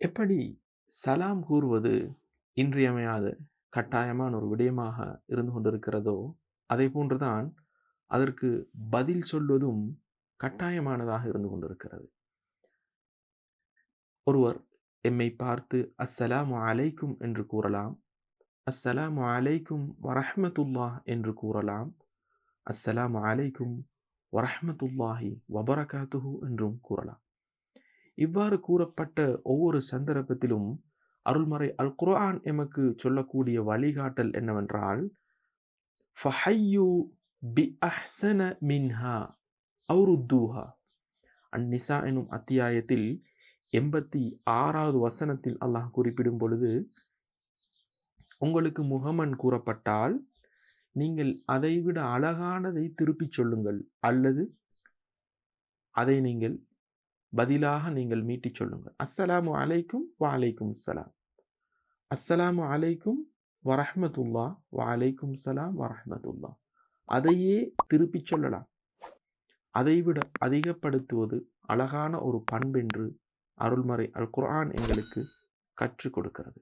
எப்படி சலாம் கூறுவது இன்றியமையாத கட்டாயமான ஒரு விடயமாக இருந்து கொண்டிருக்கிறதோ அதை போன்றுதான் அதற்கு பதில் சொல்வதும் கட்டாயமானதாக இருந்து கொண்டிருக்கிறது. ஒருவர் எம்மை பார்த்து அஸ்ஸலாமு அலைக்கும் என்று கூறலாம். அஸ்ஸலாமு அலைக்கும் வரஹமத்துல்லா என்று கூறலாம். அஸ்ஸலாமு அலைக்கும் வரஹமத்துல்லாஹி வபரகாத்துஹு என்றும் கூறலாம். இவ்வாறு கூறப்பட்ட ஒவ்வொரு சந்தர்ப்பத்திலும் அருள்மறை அல் குர்ஆன் எமக்கு சொல்லக்கூடிய வழிகாட்டல் என்னவென்றால் ஃபஹையு பி அஹ்சன மின்ஹா அவுருத்தூஹா. அந்நிசா எனும் அத்தியாயத்தில் எண்பத்தி ஆறாவது வசனத்தில் அல்லாஹ் குறிப்பிடும் பொழுது உங்களுக்கு முகமன் கூறப்பட்டால் நீங்கள் அதைவிட அழகானதை திருப்பிச் சொல்லுங்கள் அல்லது அதை நீங்கள் பதிலாக நீங்கள் மீட்டிச் சொல்லுங்கள். அஸ்ஸலாமு அலைக்கும் வ அலைக்கும் சலாம். அஸ்ஸலாமு அலைக்கும் வரஹமத்துல்லா வ அலைக்கும் சலாம் வரஹமத்துல்லா. அதையே திருப்பிச் சொல்லலாம். அதைவிட அதிகப்படுத்துவது அழகான ஒரு பண்பென்று அருள்மறை அல் குர்ஆன் எங்களுக்கு கற்றுக் கொடுக்கிறது.